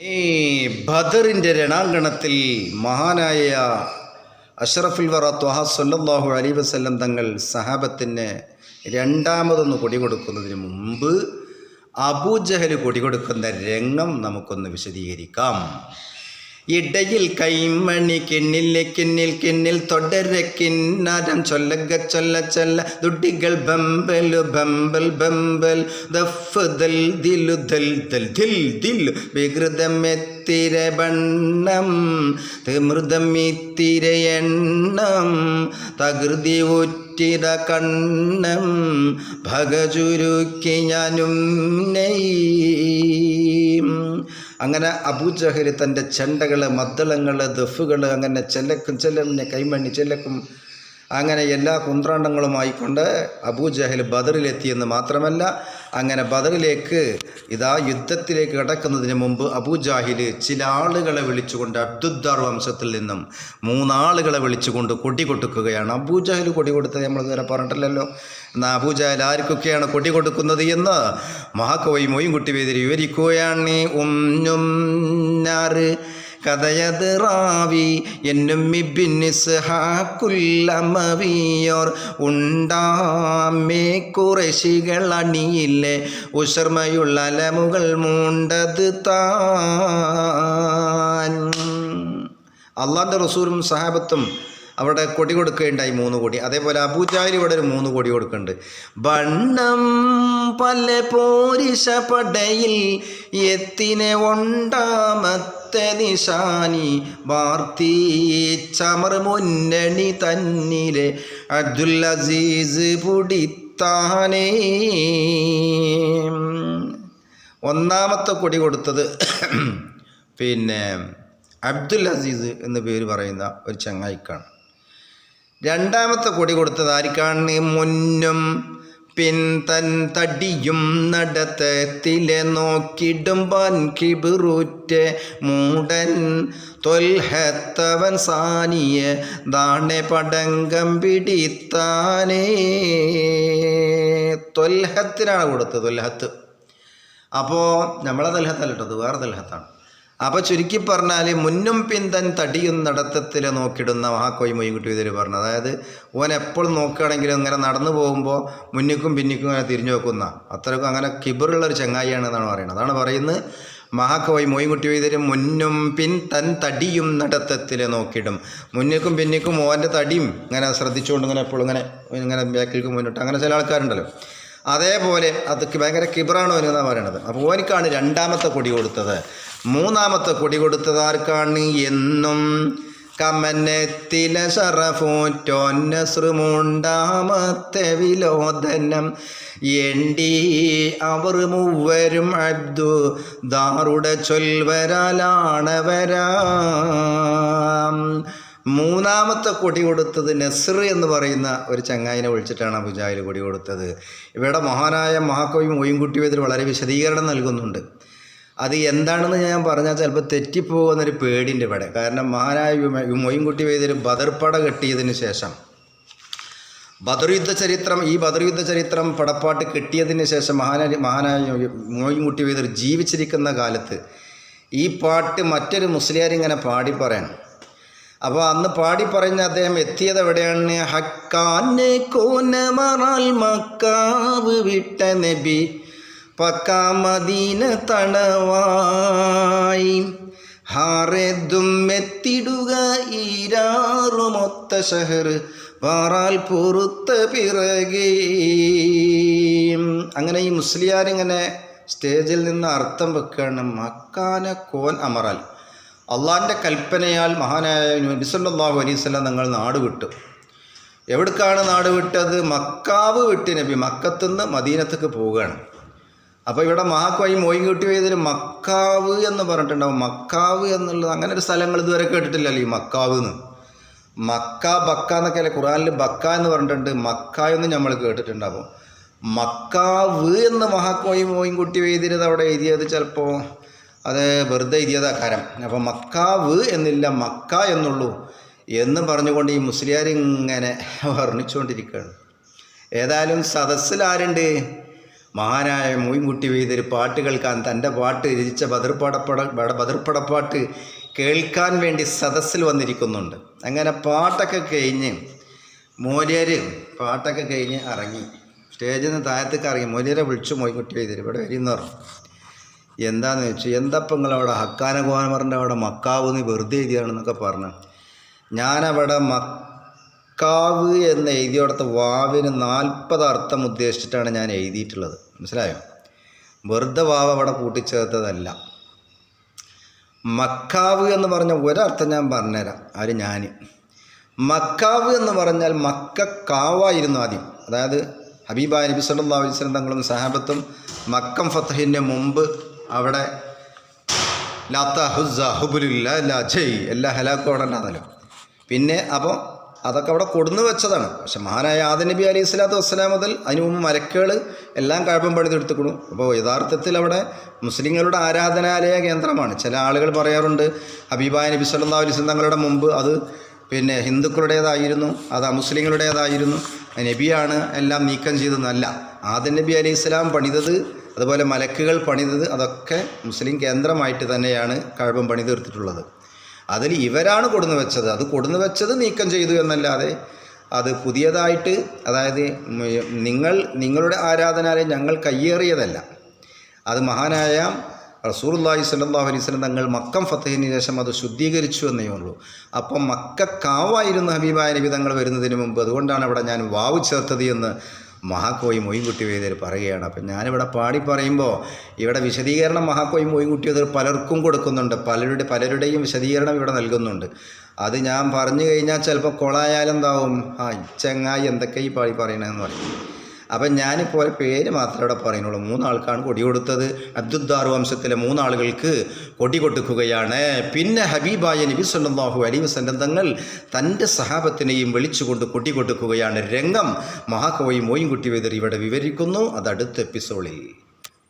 ഈ ബദറിന്റെ രണാങ്കണത്തിൽ മഹാനായ അഷറഫുൽ വറ ത്വഹ സല്ലാഹു അലി വസ്ല്ലം തങ്ങൾ സഹാബത്തിന് രണ്ടാമതൊന്ന് കൊടി കൊടുക്കുന്നതിന് മുമ്പ് അബൂജഹൽ കൊടി കൊടുക്കുന്ന രംഗം നമുക്കൊന്ന് വിശദീകരിക്കാം. ഇടയിൽ കൈമണി കിണ്ണിലെ കിണ്ണിൽ കിണ്ണിൽ തൊടര കിന്നരം ചൊല്ലക ചൊല്ല ചൊല്ല. ദുഡികൾ ബമ്പലു ബമ്പൽ ബമ്പൽ. ദഫ് ദൽ ദിലു ദൽ ദൽ ദിൽ ദിൽ. വികൃതമെത്തിര ബണ്ണം തിമൃതമിത്തിര എണ്ണം. തകൃതി ഉറ്റിര കണ്ണം. ഭഗചുരുക്കി ഞാനും നെയ്യും അങ്ങനെ അബൂജഹൽ തന്റെ ചെണ്ടകൾ മദ്ദളങ്ങൾ ദഫുകൾ അങ്ങനെ ചെല്ലക്കും ചെല്ലമിനെ കൈമണ്ണി ചെല്ലക്കും അങ്ങനെ എല്ലാ കുന്ത്രാണ്ടങ്ങളുമായിക്കൊണ്ട് അബൂജഹൽ ബദറിലെത്തിയെന്ന് മാത്രമല്ല അങ്ങനെ ബദറിലേക്ക് ഇതാ യുദ്ധത്തിലേക്ക് കടക്കുന്നതിന് മുമ്പ് അബൂജാഹിൽ ചില ആളുകളെ വിളിച്ചുകൊണ്ട് അബ്ദുദ്ദാർ വംശത്തിൽ നിന്നും മൂന്നാളുകളെ വിളിച്ചുകൊണ്ട് കൊടി കൊടുക്കുകയാണ് അബൂജാഹിൽ കൊടി കൊടുത്തത് നമ്മൾ ഇതുവരെ പറഞ്ഞിട്ടില്ലല്ലോ. എന്നാൽ അബൂജാഹിൽ ആർക്കൊക്കെയാണ് കൊടി കൊടുക്കുന്നത് എന്ന് മഹാകവി മൊയ്ൻകുട്ടി വേദിരി വിവരിക്കുകയാണ്. ഉം കഥയത് റാവി. എന്നും ഇബിന്നിസ്ഹാക്കുല്ലമവിയോർ ഉണ്ടാമേ കുറശികൾ അണിയില്ലേ. ഉഷർമയുള്ള അലമുകൾ മൂണ്ടത് താൻ. അള്ളാന്റെ റസൂലും സഹാബത്തും അവിടെ കൊടി കൊടുക്കുകയുണ്ടായി മൂന്ന് കോടി. അതേപോലെ അബൂജാഹിൽ ഇവിടെ ഒരു മൂന്ന് കോടി കൊടുക്കുന്നുണ്ട്. ബണ്ണം പല പോരിശ പടയിൽ എത്തിനെ ഒണ്ടാമത്തെ നിശാനി വാർത്തി ചമർ മുന്നണി തന്നിലെ അബ്ദുൽ അസീസ് പുടിത്താനേ. ഒന്നാമത്തെ കൊടി കൊടുത്തത് പിന്നെ അബ്ദുൽ അസീസ് എന്ന് പേര് പറയുന്ന ഒരു ചങ്ങായിക്കാണ്. രണ്ടാമത്തെ കൊടി കൊടുത്തത് ആർക്കാണ്? മുന്നും പിൻ തൻ തടിയും നടത്തത്തിലെ നോക്കിടുമ്പാൻ കിബിറൂറ്റ് മൂടൻ തൊൽഹത്തവൻ സാനിയ ദാണെ പടങ്കം പിടിത്താനേ. തൊൽഹത്തിനാണ് കൊടുത്തത് തൊൽഹത്ത്. അപ്പോൾ നമ്മളെ തൽഹത്തല്ല അത് വേറെ തൽഹത്താണ്. അപ്പോൾ ചുരുക്കി പറഞ്ഞാൽ മുന്നും പിന്തൻ തടിയും നടത്തത്തിൽ നോക്കിടുന്ന മഹാക്കോയി മൊയ്ക്കുട്ടി ഇതിൽ പറഞ്ഞു. അതായത് ഓൻ എപ്പോഴും നോക്കുകയാണെങ്കിലും ഇങ്ങനെ നടന്നു പോകുമ്പോൾ മുന്നിക്കും പിന്നിക്കും ഇങ്ങനെ തിരിഞ്ഞു നോക്കുന്ന. അത്രക്കും അങ്ങനെ കിബറുള്ള ഒരു ചങ്ങായിയാണ് എന്നാണ് പറയുന്നത്. അതാണ് പറയുന്നത് മഹാക്കോയി മൊയ്കുട്ടി വൈദ്യരും മുന്നും പിൻ തൻ തടിയും നടത്തത്തിൽ നോക്കിടും. മുന്നിക്കും പിന്നിക്കും ഓന്റെ തടിയും ഇങ്ങനെ ശ്രദ്ധിച്ചുകൊണ്ട് ഇങ്ങനെ എപ്പോഴും ഇങ്ങനെ ഇങ്ങനെ ബാക്കിലേക്ക് മുന്നിട്ട്. അങ്ങനെ ചില ആൾക്കാരുണ്ടല്ലോ. അതേപോലെ അത് ഭയങ്കര കിബറാണ് എന്നാണ് പറയണത്. അപ്പോൾ ഓനിക്കാണ് രണ്ടാമത്തെ കൊടി കൊടുത്തത്. മൂന്നാമത്തെ കൊടി കൊടുത്തത് ആർക്കാണ്? എന്നും കമനത്തില ഷറഫൂറ്റോന്നശ്രുമുണ്ടാമത്തെ വിലോദനം. എണ്ടി അവർ മൂവരും അബ്ദു ദാറുടെ ചൊൽവരാലാണവരാം. മൂന്നാമത്തെ കൊടി കൊടുത്തത് നസ്ർ എന്ന് പറയുന്ന ഒരു ചങ്ങായിനെ വിളിച്ചിട്ടാണ് അബുജാഹിൽ കൊടി കൊടുത്തത്. ഇവിടെ മഹാനായ മഹാകവി മൊയ്യൻകുട്ടി ഇതിൽ വളരെ വിശദീകരണം നൽകുന്നുണ്ട്. അത് എന്താണെന്ന് ഞാൻ പറഞ്ഞാൽ ചിലപ്പോൾ തെറ്റിപ്പോകുന്നൊരു പേടിന്റെ ഇവിടെ. കാരണം മഹാനായ മൊയ്യൻകുട്ടി വൈദ്യർ ബദർപ്പട കെട്ടിയതിന് ശേഷം ബദർ യുദ്ധ ചരിത്രം ഈ ബദർ യുദ്ധ ചരിത്രം പടപ്പാട്ട് കെട്ടിയതിന് ശേഷം മഹാനായ മഹാനായ മോയിൻകുട്ടി വേദിൽ ജീവിച്ചിരിക്കുന്ന കാലത്ത് ഈ പാട്ട് മറ്റൊരു മുസ്ലിയാർ ഇങ്ങനെ പാടി പറയണം അപ്പോൾ അന്ന് പാടി പറഞ്ഞ അദ്ദേഹം എത്തിയത് എവിടെയാണ്? ഹക്കാനെ കോനമറാൽ മക്കാവ് വിട്ട നബി പക്കാ മദീന തണവായി ഹാറെതും എത്തിടുക ഈരാറുമൊത്ത ഷഹർ വാറാൽ പൊറുത്ത പിറകേ. അങ്ങനെ ഈ മുസ്ലിയാരിങ്ങനെ സ്റ്റേജിൽ നിന്ന് അർത്ഥം വെക്കുകയാണ്. മക്കാന കോൻ അമറാൽ. അള്ളാഹിന്റെ കൽപ്പനയാൽ മഹാനായ നബിസല്ലാഹു അലൈവല്ല നിങ്ങൾ നാട് വിട്ടു. എവിടേക്കാണ് നാട് വിട്ടത്? മക്കാവ് വിട്ട് നബി മക്കത്തുനിന്ന് മദീനത്തേക്ക് പോവുകയാണ്. അപ്പോൾ ഇവിടെ മഹാക്വൈ മോയി കൂട്ടി പോയതിൽ മക്കാവ് എന്ന് പറഞ്ഞിട്ടുണ്ടാവും. മക്കാവ് എന്നുള്ളത് അങ്ങനെ ഒരു സ്ഥലങ്ങൾ ഇതുവരെ കേട്ടിട്ടില്ലല്ലോ ഈ മക്കാവ് എന്ന് മക്ക ബക്ക എന്നൊക്കെ അല്ലേ? ഖുറാനിൽ ബക്ക എന്ന് പറഞ്ഞിട്ടുണ്ട്. മക്ക എന്ന് നമ്മൾ കേട്ടിട്ടുണ്ടാവും. മക്കാവ് എന്ന് മഹാക്വൈ മോയിൻകുട്ടി എഴുതിയത് അവിടെ എഴുതിയത് ചിലപ്പോൾ അത് വെറുതെ ഇതിയതാക്കാരം അപ്പോൾ മക്കാവ് എന്നില്ല മക്ക എന്നുള്ളൂ എന്ന് പറഞ്ഞുകൊണ്ട് ഈ മുസ്ലിയാർ ഇങ്ങനെ വർണിച്ചുകൊണ്ടിരിക്കുകയാണ്. ഏതായാലും സദസ്സിൽ ആരുണ്ട്? മഹാനായ മോയിൻകുട്ടി വെയ്തൊരു പാട്ട് കേൾക്കാൻ തന്റെ പാട്ട് രചിച്ച ബദർപ്പടപ്പട ബദർപ്പടപ്പാട്ട് കേൾക്കാൻ വേണ്ടി സദസ്സിൽ വന്നിരിക്കുന്നുണ്ട്. അങ്ങനെ പാട്ടൊക്കെ കഴിഞ്ഞ് മോര്യർ പാട്ടൊക്കെ കഴിഞ്ഞ് ഇറങ്ങി. സ്റ്റേജിൽ നിന്ന് താഴത്തേക്ക് ഇറങ്ങി. മോര്യരെ വിളിച്ചു മോയിൻകുട്ടി വെയ്തൊരു ഇവിടെ വരുന്നവർ എന്താന്ന് വെച്ചു എന്തപ്പം നിങ്ങളവിടെ ഹക്കാന കുമാരന്റെ അവിടെ മക്കാവ് എന്ന് വെറുതെ എഴുതിയാണെന്നൊക്കെ പറഞ്ഞു. ഞാനവിടെ മക്കാവ് എന്ന് എഴുതിയോടത്ത് വാവിന് നാൽപ്പത് അർത്ഥം ഉദ്ദേശിച്ചിട്ടാണ് ഞാൻ എഴുതിയിട്ടുള്ളത്. മനസ്സിലായോ? വെറുതെ വാവ് അവിടെ കൂട്ടിച്ചേർത്തതല്ല. മക്കാവ് എന്ന് പറഞ്ഞ ഒരർത്ഥം ഞാൻ പറഞ്ഞുതരാം. ആര്? ഞാൻ മക്കാവ് എന്ന് പറഞ്ഞാൽ മക്ക കാവായിരുന്നു ആദ്യം. അതായത് ഹബീബ് നബി അലൈഹി വസല്ലം തങ്ങളും സഹാബത്തും മക്കം ഫത്തഹിന്റെ മുമ്പ് അവിടെ ലാത്ത ഹുസ ഹുബുലില്ല ലാ ജയ് എല്ലാ ഹലാക്കോടണ്ടാന്നല്ലോ പിന്നെ അപ്പോൾ അതൊക്കെ അവിടെ കൊടുന്നു വെച്ചതാണ്. പക്ഷെ മഹാനായ ആദ നബി അലൈഹി സ്വലാത്തു വസ്സലാം മുതൽ അതിനു മുമ്പ് മരക്കുകൾ എല്ലാം കഴപ്പം പണിതെടുത്തുക്കണു അപ്പോൾ യഥാർത്ഥത്തിൽ അവിടെ മുസ്ലിങ്ങളുടെ ആരാധനാലയ കേന്ദ്രമാണ്. ചില ആളുകൾ പറയാറുണ്ട് ഹബീബായ നബി അലൈഹി വസല്ലം തങ്ങളുടെ മുമ്പ് അത് പിന്നെ ഹിന്ദുക്കളുടേതായിരുന്നു അത് അമുസ്ലിങ്ങളുടേതായിരുന്നു നബിയാണ് എല്ലാം നീക്കം ചെയ്തതെന്നല്ല. ആദം നബി അലൈഹി സ്വലാം പണിതത് അതുപോലെ മലക്കുകൾ പണിതത് അതൊക്കെ മുസ്ലിം കേന്ദ്രമായിട്ട് തന്നെയാണ് കഴപ്പം പണി തീർത്തിട്ടുള്ളത് അതിൽ ഇവരാണ് കൊടുന്നു വെച്ചത്. അത് കൊടുന്നു വെച്ചത് നീക്കം ചെയ്തു എന്നല്ലാതെ അത് പുതിയതായിട്ട് അതായത് നിങ്ങൾ നിങ്ങളുടെ ആരാധനാലയം ഞങ്ങൾ കയ്യേറിയതല്ല. അത് മഹാനായ റസൂർല്ലാഹി സ്വല്ലാഹു അലൈഹി വസല്ലം തങ്ങൾ മക്കം ഫത്തഹിന് ശേഷം അത് ശുദ്ധീകരിച്ചു എന്നേ ഉള്ളൂ. അപ്പം മക്ക കാവായിരുന്നു ഹബീബായ നബി തങ്ങൾ വരുന്നതിന് മുമ്പ് അതുകൊണ്ടാണ് അവിടെ ഞാൻ വാവ് ചേർത്തത് എന്ന് മഹാക്കോയി മൊയ്ൻകുട്ടി വൈദ്യർ പറയുകയാണ്. അപ്പം ഞാനിവിടെ പാടി പറയുമ്പോൾ ഇവിടെ വിശദീകരണം മഹാക്കോയി മൊയ്ൻകുട്ടി വൈദ്യർ പലർക്കും കൊടുക്കുന്നുണ്ട്. പലരുടെ പലരുടെയും വിശദീകരണം ഇവിടെ നൽകുന്നുണ്ട്. അത് ഞാൻ പറഞ്ഞു കഴിഞ്ഞാൽ ചിലപ്പോൾ കൊളായാലെന്താവും? ആ ഈ ചങ്ങായി എന്തൊക്കെ ഈ പാടി പറയണമെന്ന് പറയും. അപ്പം ഞാനിപ്പോൾ പേര് മാത്രമേ ഇവിടെ പറയുന്നുള്ളൂ. മൂന്നാൾക്കാണ് കൊടി കൊടുത്തത്. അബ്ദുദ്ദാർ വംശത്തിലെ മൂന്നാളുകൾക്ക് കൊടി കൊടുക്കുകയാണ്. പിന്നെ ഹബീബായ നബി സല്ലല്ലാഹു അലൈഹി വസല്ലം തങ്ങൾ തന്റെ സഹാബത്തിനെയും വിളിച്ചുകൊണ്ട് കൊടി കൊടുക്കുകയാണ്. രംഗം മഹാകവി മോയിൻകുട്ടി വേദർ ഇവിടെ വിവരിക്കുന്നു. അത് അടുത്ത എപ്പിസോഡിൽ.